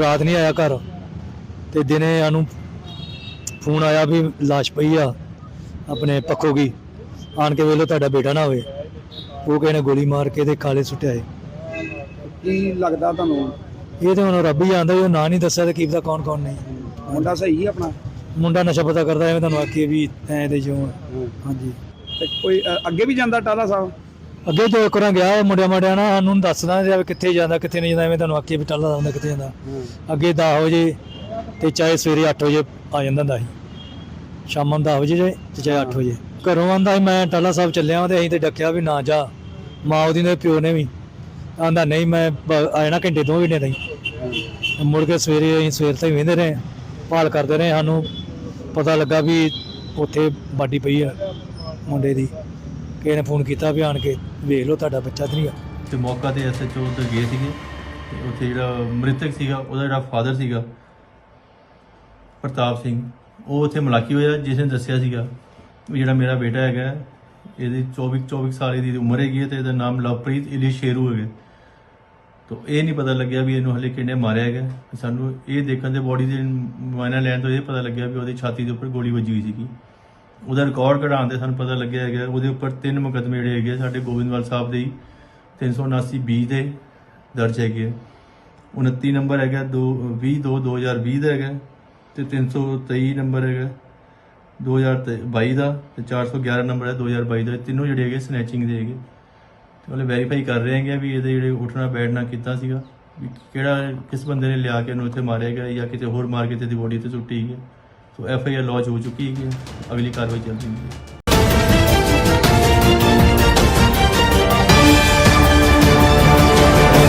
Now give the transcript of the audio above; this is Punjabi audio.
ਰਾਤ ਨਹੀਂ ਆਇਆ ਘਰ ਤੇ ਦਿਨੇ ਸਾਨੂੰ ਫੋਨ ਆਇਆ ਵੀ ਲਾਸ਼ ਪਈ ਆ ਆਪਣੇ ਕੀ। ਆਣ ਕੇ ਵੇਲੋ ਤੁਹਾਡਾ ਬੇਟਾ ਨਾ ਹੋਵੇ। ਉਹ ਕਿਸੇ ਨੇ ਗੋਲੀ ਮਾਰ ਕੇ ਤੇ ਕਾਲੇ ਸੁੱਟਿਆ ਏ। ਕੀ ਲੱਗਦਾ ਤੁਹਾਨੂੰ? ਇਹ ਤੇ ਹੁਣ ਰੱਬ ਹੀ ਜਾਣਦਾ ਉਹ ਨਾਂ ਨਹੀਂ ਦੱਸਿਆ ਤੇ ਕੀ ਪਤਾ ਕੌਣ ਕੌਣ ਨਹੀਂ। ਮੁੰਡਾ ਸਹੀ ਹੈ ਆਪਣਾ? ਮੁੰਡਾ ਨਸ਼ਾ ਪਤਾ ਕਰਦਾ ਐਵੇਂ ਤੁਹਾਨੂੰ ਆਖੀਏ ਵੀ ਐਂ ਦੇ ਜੋ ਹਾਂਜੀ। ਤੇ ਕੋਈ ਅ, ਅੱਗੇ ਵੀ ਜਾਂਦਾ ਟਾਲਾ ਸਾਹਿਬ? ਅੱਗੇ ਤੋਂ ਇੱਕ ਵਾਰ ਗਿਆ ਮੁੰਡਿਆਂ ਮਾੜਿਆਂ ਨਾਲ ਸਾਨੂੰ ਦੱਸਦਾ ਰਿਹਾ ਵੀ ਕਿੱਥੇ ਜਾਂਦਾ ਕਿੱਥੇ ਨਹੀਂ ਜਾਂਦਾ ਐਵੇਂ ਤੁਹਾਨੂੰ ਆਖੀਏ ਵੀ ਟੱਲਾ ਹੁੰਦਾ ਕਿੱਥੇ ਜਾਂਦਾ। ਅੱਗੇ 10 ਵਜੇ ਤੇ ਚਾਹੇ ਸਵੇਰੇ 8 ਵਜੇ ਆ ਜਾਂਦਾ ਹੁੰਦਾ ਸੀ। ਸ਼ਾਮਾਂ ਨੂੰ 10 ਵਜੇ ਤੇ ਚਾਹੇ 8 ਵਜੇ। ਘਰੋਂ ਆਂਦਾ ਸੀ ਮੈਂ ਟਾਲਾ ਸਾਹਿਬ ਚੱਲਿਆ ਵਾਂ ਤੇ ਅਸੀਂ ਤੇ ਡੱਕਿਆ ਵੀ ਨਾ ਜਾ। ਮਾਂ ਉਹਦੀ ਨੇ ਪਿਓ ਨੇ ਵੀ। ਆਂਦਾ ਨਹੀਂ ਮੈਂ ਆ ਜਾਣਾ ਘੰਟੇ ਦੋ ਘੰਟੇ ਤਾਈਂ। ਮੁੜ ਕੇ ਸਵੇਰੇ ਅਸੀਂ ਸਵੇਰ ਤਾਈਂ ਵੇਂਦੇ ਰਹੇ। ਭਾਲ ਕਰਦੇ ਰਹੇ ਸਾਨੂੰ ਪਤਾ ਲੱਗਾ ਵੀ ਉੱਥੇ ਬਾਡੀ ਪਈ ਆ ਮੁੰਡੇ ਦੀ। ਕਿਸੇ ਨੇ ਫੋਨ ਕੀਤਾ ਵੀ ਆਣ ਕੇ। ਵੇਖ ਲਓ ਤੁਹਾਡਾ ਬੱਚਾ ਤੇ ਨਹੀਂ ਆ। ਤੇ ਮੌਕਾ ਤੇ ਐਸਐਚਓ ਉੱਧਰ ਗਏ ਸੀਗੇ ਤੇ ਉੱਥੇ ਜਿਹੜਾ ਮ੍ਰਿਤਕ ਸੀਗਾ, ਉਹਦਾ ਜਿਹੜਾ ਫਾਦਰ ਸੀਗਾ, ਪ੍ਰਤਾਪ ਸਿੰਘ, ਉਹ ਉੱਥੇ ਮਲਾਕੀ ਹੋਇਆ, ਜਿਸ ਨੇ ਦੱਸਿਆ ਸੀਗਾ ਵੀ ਜਿਹੜਾ ਮੇਰਾ ਬੇਟਾ ਹੈਗਾ, ਇਹਦੀ 24 24 ਸਾਲ ਦੀ ਉਮਰ ਹੈਗੀ ਹੈ ਤੇ ਇਹਦਾ ਨਾਮ ਲਵਪ੍ਰੀਤ ਇਲੀ ਸ਼ੇਰੂ ਹੈਗਾ। ਤੋ ਇਹ ਨਹੀਂ ਪਤਾ ਲੱਗਿਆ ਵੀ ਇਹਨੂੰ ਹਲੇ ਕਿੰਨੇ ਮਾਰਿਆ ਹੈਗਾ। ਸਾਨੂੰ ਇਹ ਦੇਖਣ ਦੇ ਬੋਡੀ ਦੇ ਮਾਇਨਾ ਲੈਣ ਤੋਂ ਇਹ ਪਤਾ ਲੱਗਿਆ ਵੀ ਉਹਦੀ ਛਾਤੀ ਦੇ ਉੱਪਰ ਗੋਲੀ ਵੱਜੀ ਹੋਈ ਸੀਗੀ। ਉਹਦਾ ਰਿਕਾਰਡ ਕਢਾਉਣ ਦੇ ਸਾਨੂੰ ਪਤਾ ਲੱਗਿਆ ਹੈਗਾ, ਉਹਦੇ ਉੱਪਰ ਤਿੰਨ ਮੁਕੱਦਮੇ ਜਿਹੜੇ ਹੈਗੇ ਆ ਸਾਡੇ ਗੋਬਿੰਦਵਾਲ ਸਾਹਿਬ ਦੇ ਹੀ 379 ਬੀ ਦੇ ਦਰਜ ਹੈਗੇ ਆ। 29 ਨੰਬਰ ਹੈਗਾ 2 20 2 2020 ਦਾ ਹੈਗਾ ਤੇ 323 ਨੰਬਰ ਹੈਗਾ 2022 ਦਾ ਤੇ 411 ਨੰਬਰ ਹੈ 2022 ਦਾ। ਤਿੰਨੋਂ ਜਿਹੜੇ ਹੈਗੇ ਸਨੈਚਿੰਗ ਦੇ ਹੈਗੇ। ਤੇ ਉਹਲੇ ਵੈਰੀਫਾਈ ਕਰ ਰਹੇ ਹੈਗੇ ਵੀ ਇਹਦੇ ਜਿਹੜੇ ਉੱਠਣਾ ਬੈਠਣਾ ਕੀਤਾ ਸੀਗਾ, ਵੀ ਕਿਹੜਾ, ਕਿਸ ਬੰਦੇ ਨੇ ਲਿਆ ਕੇ ਇਹਨੂੰ ਇੱਥੇ ਮਾਰਿਆ ਗਿਆ ਜਾਂ ਕਿਤੇ ਹੋਰ ਮਾਰ ਕੇ ਤੇ ਦੀ ਬੋਡੀ ਤੇ ਸੁੱਟੀ ਹੈ। So F I R launch ਹੋ ਚੁੱਕੀ ਹੈ। ਅਗਲੀ ਕਾਰਵਾਈ ਚੱਲ ਰਹੀ